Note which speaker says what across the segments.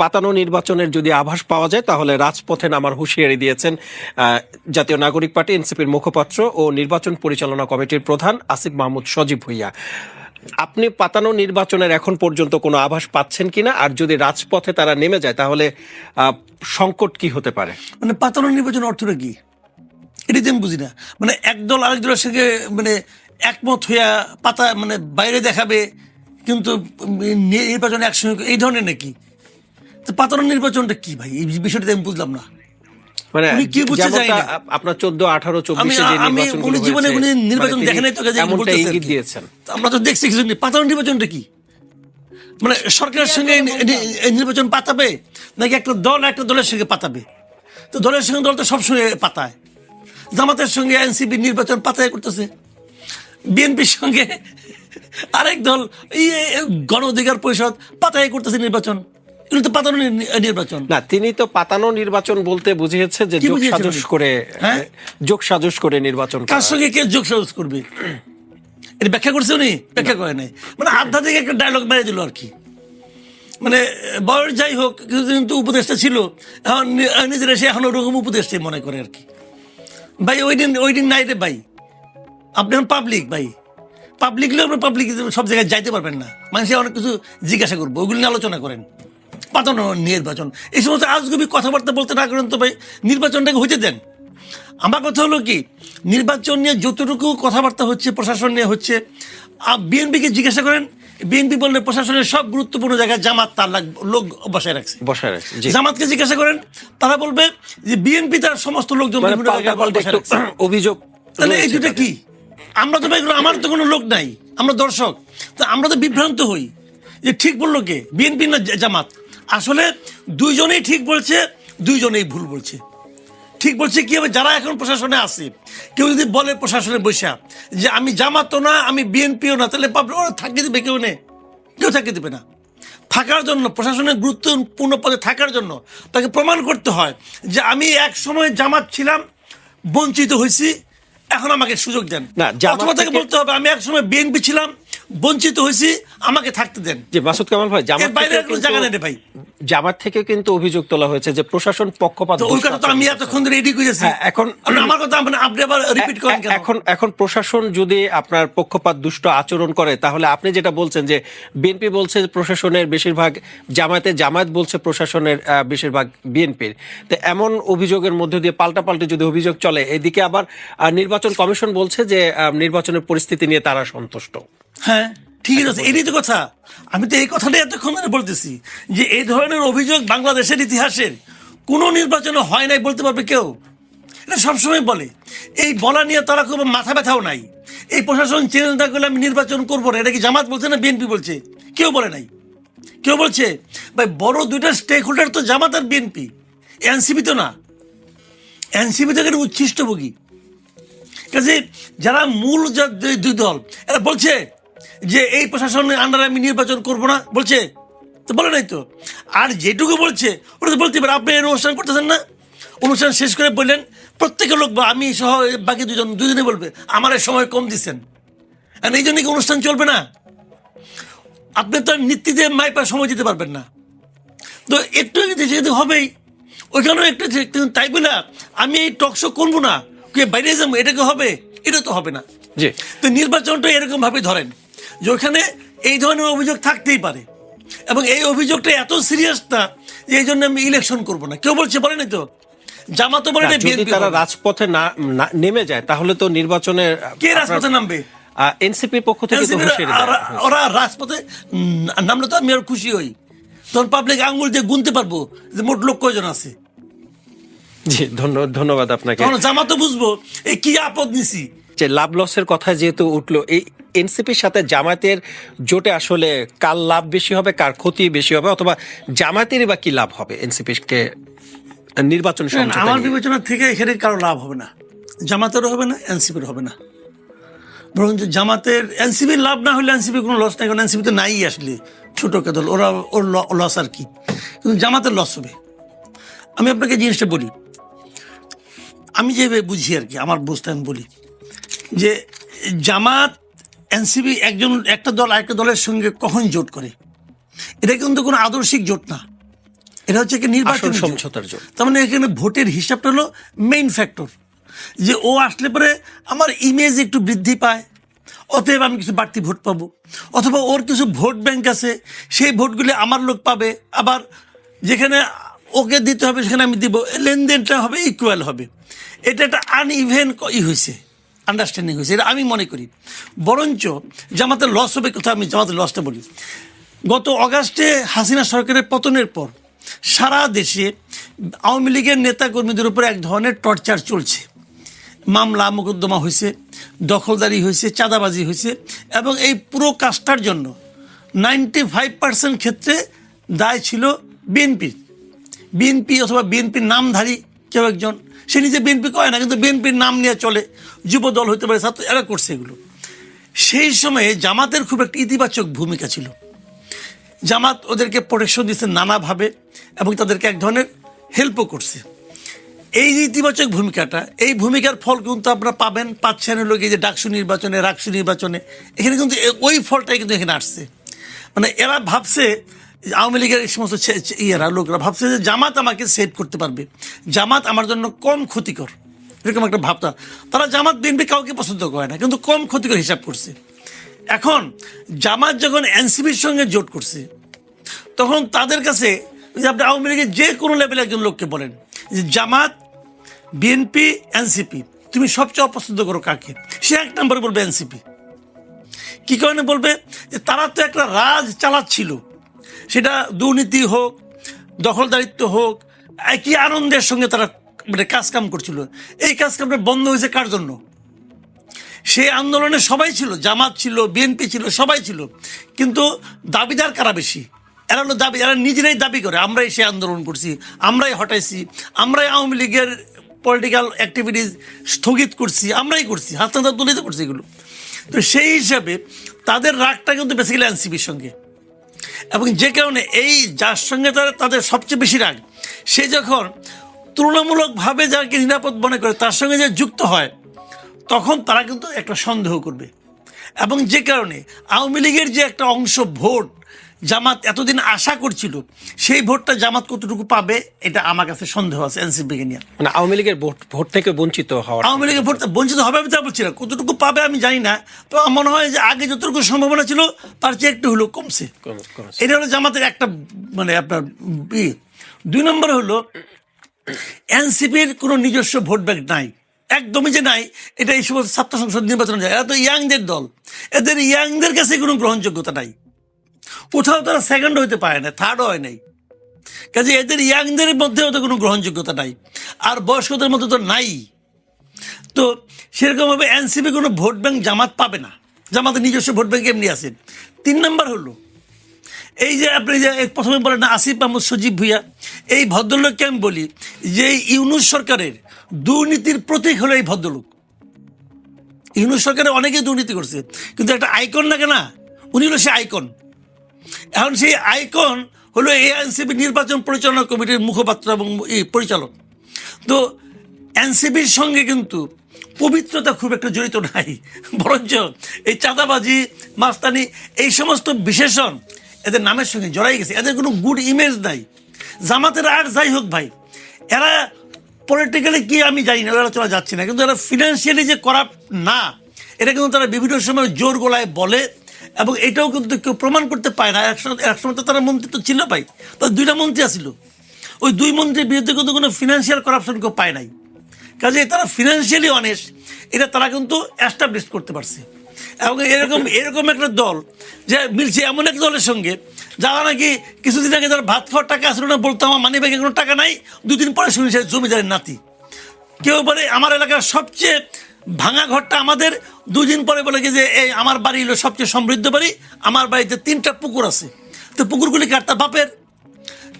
Speaker 1: পাতানো নির্বাচনের যদি আভাস পাওয়া যায়, তাহলে রাজপথে নামার হুঁশিয়ারি দিয়েছেন জাতীয় নাগরিক পার্টি, এনসিপির মুখপাত্র ও নির্বাচন পরিচালনা কমিটির প্রধান আসিফ মাহমুদ সজীব ভুইয়া। আপনি পাতানো নির্বাচনের এখন পর্যন্ত কোনো আভাস পাচ্ছেন কিনা? আর যদি রাজপথে তারা নেমে যায়, তাহলে সংকট কি হতে পারে?
Speaker 2: মানে পাতানো নির্বাচন অর্থটা কি? এটাই তো আমি বুঝি না। মানে একদল আরেক দলের সঙ্গে মানে একমত হইয়া পাতা মানে বাইরে দেখাবে, কিন্তু নির্বাচন একসঙ্গে, এই ধরনের নাকি? পাতানো নির্বাচনটা কি ভাই? এই বিষয়টা আমি বুঝলাম না।
Speaker 1: মানে
Speaker 2: কি বুঝতে চাই না?
Speaker 1: আপনার চোদ্দ আঠারো চব্বিশে
Speaker 2: আমি-
Speaker 1: যে নির্বাচন
Speaker 2: উনি জীবনে কোনো নির্বাচন দেখে নাই তো কাজে
Speaker 1: ইঙ্গিত দিয়েছেন।
Speaker 2: আমরা তো দেখছি কিছু পাতানো নির্বাচনটা কি? মানে সরকারের সঙ্গে নির্বাচন পাতাবে নাকি একটা দল একটা দলের সঙ্গে পাতাবে? তো দলের সঙ্গে দল তো সবসময় পাতায়। জামাতের সঙ্গে এনসিপি নির্বাচন পাতায় করতেছে। বিএনপির সঙ্গে আরেক দল এই গণ অধিকার পরিষদ পাতায় করতেছে নির্বাচন। এগুলো তো পাতানো নির্বাচন।
Speaker 1: না তিনি তো পাতানো নির্বাচন বলতে বুঝিয়েছে যে যোগ সাজস করে
Speaker 2: হ্যাঁ?
Speaker 1: যোগ সাজস করে নির্বাচন
Speaker 2: কার সঙ্গে কে যোগ সাজস করবে? এটা ব্যাখ্যা করছে উনি? ব্যাখ্যা করে নাই। মানে আধ্যাত্মিক একটা ডায়লগ মেরে দিল আর কি। মানে বয়স যাই হোক উপদেশটা ছিল এখন নিজেরা সে এখন ওরকম উপদেশটাই মনে করে আর কি। ভাই ওই দিন ওই দিন নাই রে ভাই। আপনি এখন পাবলিক ভাই। পাবলিক হলে আপনি পাবলিক সব জায়গায় যাইতে পারবেন না। মানুষের অনেক কিছু জিজ্ঞাসা করব ওইগুলো নিয়ে আলোচনা করেন। পাতানো নির্বাচন। এই সমস্ত আজগুবি কথাবার্তা বলতে না করেন তো ভাই নির্বাচনটাকে হইতে দেন। আমার কথা হলো কি নির্বাচন নিয়ে যতটুকু কথাবার্তা হচ্ছে প্রশাসন নিয়ে হচ্ছে বিএনপিকে জিজ্ঞাসা করেন বিএনপি বললে প্রশাসনের সব গুরুত্বপূর্ণ জায়গায় জামাত তার লোক বসায় রাখছে।
Speaker 1: বসায় রাখছে
Speaker 2: জামাতকে জিজ্ঞাসা করেন তারা বলবে যে বিএনপি তার সমস্ত লোকজন।
Speaker 1: অভিযোগ
Speaker 2: তাহলে এই দুটা কি? আমরা তো ভাই আমার তো কোনো লোক নাই আমরা দর্শক। তো আমরা তো বিভ্রান্ত হই যে ঠিক বলল কে? বিএনপি না জামাত? আসলে দুইজনেই ঠিক বলছে দুইজনেই ভুল বলছে। ঠিক বলছে কি হবে? যারা এখন প্রশাসনে আছে কেউ যদি বলে প্রশাসনে বসা যে আমি জামাতো না আমি বিএনপিও না তাহলে পাবলিক ওরা থাকিয়ে দেবে কেউ নেই কেউ থাকিয়ে দেবে না। থাকার জন্য প্রশাসনের গুরুত্বপূর্ণ পদে থাকার জন্য তাকে প্রমাণ করতে হয় যে আমি এক সময় জামাত ছিলাম বঞ্চিত হয়েছি এখন আমাকে সুযোগ দেন।
Speaker 1: না,
Speaker 2: অথবা তাকে বলতে হবে আমি এক সময় বিএনপি ছিলাম বঞ্চিত হয়েছি আমাকে থাকতে দেন।
Speaker 1: যে মাসুদ কামাল ভাই জামাত
Speaker 2: বাইরে কোনো জায়গা নেই ভাই।
Speaker 1: জামাত থেকে কিন্তু অভিযোগ তোলা হয়েছে যে প্রশাসন পক্ষপাত
Speaker 2: ওই কথা তো আমি এতক্ষণ ধরে রেডি করেছি।
Speaker 1: হ্যাঁ, এখন-
Speaker 2: আমার কথা আপনি- আপনি আবার রিপিট করেন কেন?
Speaker 1: এখন এখন প্রশাসন যদি আপনার পক্ষপাত দুষ্ট আচরণ করে তাহলে আপনি যেটা বলছেন যে বিএনপি বলছে প্রশাসনের বেশিরভাগ জামায়াতে জামায়াত বলছে প্রশাসনের বেশিরভাগ বিএনপির। তো এমন অভিযোগের মধ্যে দিয়ে পাল্টাপাল্টি যদি অভিযোগ চলে এদিকে আবার নির্বাচন কমিশন বলছে যে নির্বাচনের পরিস্থিতি নিয়ে তারা সন্তুষ্ট।
Speaker 2: হ্যাঁ ঠিক আছে এটাই তো কথা। আমি তো এই কথাটাই এতক্ষণ ধরে বলতেছি যে এই ধরনের অভিযোগ বাংলাদেশের ইতিহাসের কোনো নির্বাচনে হয় নাই বলতে পারবে কেউ? এটা সবসময় বলে। এই বলা নিয়ে তারা খুব মাথা ব্যথাও নাই। এই প্রশাসন চেঞ্জ না করলে আমি নির্বাচন করব না এটা কি জামাত বলছে না বিএনপি বলছে? কেউ বলে নাই। কেউ বলছে ভাই বড় দুইটা স্টেক হোল্ডার তো জামাত আর বিএনপি। এনসিপি তো না। এনসিপি তো এখানে উচ্ছিষ্টভোগী। কাজে যারা মূল যা দুই দল এরা বলছে যে এই প্রশাসনের আন্ডারে আমি নির্বাচন করব না বলছে তো বলে নাই তো। আর যেটুকু বলছে ওটা তো বলতে পারে আপনি অনুষ্ঠান করতেছেন না। অনুষ্ঠান শেষ করে বললেন প্রত্যেকের লোক বা আমি সহ বাকি দুজন দুজনে বলবে আমার সময় কম দিচ্ছেন আর এই জন্য কি অনুষ্ঠান চলবে না? আপনি তো নীতিতে মাইপা সময় দিতে পারবেন না। তো একটু যেহেতু হবেই ওইখানেও একটু কিন্তু তাই বলে আমি এই টক টকশো করব না বাইরে যাব এটাকে হবে? এটা তো হবে না।
Speaker 1: জি।
Speaker 2: তো নির্বাচনটা এরকম ভাবে ধরেন। যে ওখানে এই ধরনের অভিযোগ থাকতেই পারে। এবং এই অভিযোগটা এত সিরিয়াস না যে এই জন্য আমি ইলেকশন করব না। কেউ বলছে বলেনি তো? জামাতও বলে
Speaker 1: যদি তারা রাজপথে না নেমে যায় তাহলে তো নির্বাচনের
Speaker 2: কে রাজপথে নামবে?
Speaker 1: এনসিপির পক্ষ থেকে
Speaker 2: ওরা- রাজপথে নামলে তো আমি আর খুশি হই। তখন পাবলিক আঙ্গুল দিয়ে গুনতে পারব যে মোট লোক কয়জন আছে?
Speaker 1: জি ধন্য- ধন্যবাদ আপনাকে।
Speaker 2: জামাতও বুঝব এই কি আপদ নিছি?
Speaker 1: যে লাভ লসের কথা যেহেতু উঠল এই এনসিপির সাথে জামায়াতের জোটে আসলে কার লাভ বেশি হবে কার ক্ষতি বেশি হবে অথবা জামায়াতেরই বা কি লাভ হবে এনসিপিকে নির্বাচন
Speaker 2: আমার বিবেচনা থেকে এখানে কারও লাভ হবে না। জামাতেরও হবে না এনসিপির হবে না। বরং যে জামাতের এনসিপির লাভ না হলে এনসিপির কোনো লস নাই কারণ এনসিপি তো নাই আসলে ছোট দল ওরা ওর লস আর কি। কিন্তু জামাতের লস হবে। আমি আপনাকে জিনিসটা বলি। আমি যেভাবে বুঝি আর কি আমার বুঝতে আমি বলি যে জামাত এনসিপি একজন একটা দল আরেকটা দলের সঙ্গে কখন জোট করে? এটা কিন্তু কোনো আদর্শিক জোট না। এটা হচ্ছে কি নির্বাচন
Speaker 1: সমঝোতার জন্য।
Speaker 2: তার মানে এখানে ভোটের হিসাবটা হলো মেইন ফ্যাক্টর যে ও আসলে পরে আমার ইমেজ একটু বৃদ্ধি পায় অতএব আমি কিছু বাড়তি ভোট পাবো। অথবা ওর কিছু ভোট ব্যাংক আছে সেই ভোটগুলি আমার লোক পাবে। আবার যেখানে ওকে দিতে হবে সেখানে আমি দিব। লেনদেনটা হবে ইকুয়াল হবে। এটা একটা আনইভেন ই হয়েছে আন্ডারস্ট্যান্ডিং হয়েছে, এটা আমি মনে করি। বরঞ্চ জামাতের লস হবে কোথাও, আমি জামাতের লসটা বলি। গত অগাস্টে হাসিনা সরকারের পতনের পর সারা দেশে আওয়ামী লীগের নেতাকর্মীদের উপর এক ধরনের টর্চার চলছে। মামলা মোকদ্দমা হয়েছে, দখলদারি হয়েছে, চাঁদাবাজি হয়েছে এবং এই পুরো কাজটার জন্য নাইনটি ফাইভ পার্সেন্ট ক্ষেত্রে দায় ছিল বিএনপির বিএনপি অথবা বিএনপির নামধারী কেউ একজন সে নিজে বিএনপি কয় না, কিন্তু বিএনপির নাম নিয়ে চলে যুব দল হতে পারে, ছাত্র এরা করছে এগুলো। সেই সময়ে জামাতের খুব একটা ইতিবাচক ভূমিকা ছিল। জামাত ওদেরকে প্রোটেকশন দিচ্ছে নানাভাবে এবং তাদেরকে এক ধরনের হেল্পও করছে। এই যে ইতিবাচক ভূমিকাটা, এই ভূমিকার ফল কিন্তু আপনারা পাবেন, পাচ্ছেন হলো কি যে ডাকসু নির্বাচনে, রাকসু নির্বাচনে। এখানে কিন্তু ওই ফলটাই কিন্তু এখানে আসছে। মানে এরা ভাবছে আওয়ামী লীগের এই সমস্ত ইয়েরা, লোকরা ভাবছে যে জামাত আমাকে সেভ করতে পারবে। জামাত আমার জন্য কম ক্ষতিকর। এরকম একটা ভাবতা তারা জামাত, বিএনপি কাউকে পছন্দ করে না, কিন্তু কম ক্ষতিকর হিসাব করছে। এখন, জামাত যখন এনসিপির সঙ্গে জোট করছে, তখন তাদের কাছে আপনি আওয়ামী লীগের যে কোনো লেভেলে একজন লোককে বলেন যে, জামাত, বিএনপি, এনসিপি, তুমি সবচেয়ে অপছন্দ করো কাকে? সে এক নম্বরে বলবে এনসিপি। কী কারণে বলবে? যে তারা তো একটা রাজ চালাচ্ছিল। সেটা দুর্নীতি হোক, দখলদারিত্ব হোক, একই আনন্দের সঙ্গে তারা মানে কাজকাম করছিল। এই কাজকামটা বন্ধ হয়েছে কার জন্য? সেই আন্দোলনে সবাই ছিল, জামাত ছিল, বিএনপি ছিল, সবাই ছিল। কিন্তু দাবিদার কারা বেশি? এরা হলো দাবি, এরা নিজেরাই দাবি করে, আমরাই সে আন্দোলন করছি, আমরাই হটাইছি, আমরাই আওয়ামী লীগের পলিটিক্যাল অ্যাক্টিভিটিস স্থগিত করছি, আমরাই করছি হাসনাদার দলিত করছি এগুলো। তো সেই হিসাবে তাদের রাগটা কিন্তু বেসিক্যালি এনসিপির সঙ্গে। এবং যে কারণে এই যার সঙ্গে তারা তাদের সবচেয়ে বেশি রাগ, সে যখন তুলনামূলকভাবে যাকে নিরাপদ মনে করে তার সঙ্গে যে যুক্ত হয়, তখন তারা কিন্তু একটা সন্দেহ করবে। এবং যে কারণে আওয়ামী লীগের যে একটা অংশ ভোট জামাত এতদিন আশা করছিল সেই ভোটটা জামাত কতটুকু পাবে এটা আমার কাছে সন্দেহ আছে এনসিপিকে নিয়ে।
Speaker 1: মানে আওয়ামী লীগের ভোট ভোট থেকে বঞ্চিত হওয়ার
Speaker 2: আওয়ামী লীগের ভোট বঞ্চিত হবে আমি তা বলছি না কতটুকু পাবে আমি জানি না তো আমার মনে হয় যে আগে যতটুকু সম্ভাবনা ছিল তার চেয়ে একটু হলেও কমছে। এটা হলো জামাতের একটা মানে আপনার। দুই নম্বর হলো এনসিপির কোনো নিজস্ব ভোট ব্যাংক নাই। একদমই যে নাই এটা এই সমস্ত ছাত্র সংসদ নির্বাচন যায় এরা তো ইয়াংদের দল। এদের ইয়াংদের কাছে কোনো গ্রহণযোগ্যতা নাই। কোথাও তারা সেকেন্ড হইতে পারে না থার্ডও হয় নাই। কাজে এদের ইয়াংদের মধ্যেও তো কোনো গ্রহণযোগ্যতা নাই, আর বয়স্কদের মধ্যে তো নাই। তো সেরকমভাবে এনসিপি কোনো ভোট ব্যাংক জামাত পাবে না। জামাতের নিজস্ব ভোট ব্যাংক এমনি আছে। তিন নম্বর হলো, এই যে আপনি যে প্রথমে বলেন আসিফ মাহমুদ সজীব ভুইয়া, এই ভদ্রলোককে আমি বলি যে ইউনুস সরকারের দুর্নীতির প্রতীক হলো এই ভদ্রলোক। ইউনুস সরকারে অনেকেই দুর্নীতি করছে, কিন্তু একটা আইকন লাগে না, উনি হলো সে আইকন। এখন সেই আইকন হলো এএনসিপি নির্বাচন পরিচালনা কমিটির মুখপাত্র এবং পরিচালক। তো এনসিপির সঙ্গে কিন্তু পবিত্রতা খুব একটা জড়িত নাই, বরঞ্চ এই চাঁদাবাজি, মাস্তানি এই সমস্ত বিশেষণ এদের নামের সঙ্গে জড়াই গেছে। এদের কোনো গুড ইমেজ নাই। জামাতের আর যাই হোক ভাই, এরা পলিটিক্যালি কি আমি জানি না চলা যাচ্ছে না। কিন্তু এরা ফিনান্সিয়ালি যে করাপ্ট না, এটা কিন্তু তারা বিভিন্ন সময় জোর গলায় বলে এবং এটাও কিন্তু কেউ প্রমাণ করতে পায় না। একসময় একসময় তো তারা মন্ত্রী তো ছিল ভাই। তার দুইটা মন্ত্রী আছিল। ওই দুই মন্ত্রীর বিরুদ্ধে কিন্তু কোনো ফিনান্সিয়াল করাপশন কেউ পায় নাই। কাজে তারা ফিনান্সিয়ালি অনেস্ট এটা তারা কিন্তু অ্যাস্টাবলিশ করতে পারছে। এবং এরকম এরকম একটা দল যে মিলছে এমন এক দলের সঙ্গে, যারা নাকি কিছুদিন আগে যারা ভাত খাওয়ার টাকা আসলে না, বলতো আমার মানি ব্যাগে কোনো টাকা নাই, দুদিন পরে শুনি সে জমিদারের নাতি। কেউ বলে, আমার এলাকার সবচেয়ে ভাঙা ঘরটা আমাদের দুদিন পরে বলে যে, এই, আমার বাড়ি হলো সবচেয়ে সমৃদ্ধ বাড়ি, আমার বাড়িতে তিনটা পুকুর আছে। তো পুকুরগুলি কার? তার বাপের।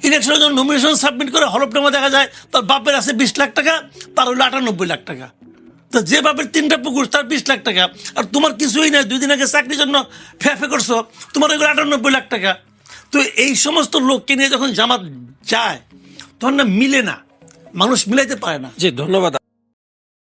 Speaker 2: ইলেকশনের জন্য নমিনেশন সাবমিট করে হলফনামা দেখা যায়, তার বাপের আছে বিশ লাখ টাকা, তার হলো আটানব্বই লাখ টাকা। তো যে বাপের তিনটা পুকুর, তার বিশ লাখ টাকা। আর তোমার কিছুই নাই, দুই দিন আগে চাকরির জন্য ফেফে করছ, তোমার ওইগুলো আটানব্বই লাখ টাকা। তো এই সমস্ত লোককে নিয়ে যখন জামাত যায়, তখন না মিলে না, মানুষ মিলাইতে পারে না।
Speaker 1: জি, ধন্যবাদ।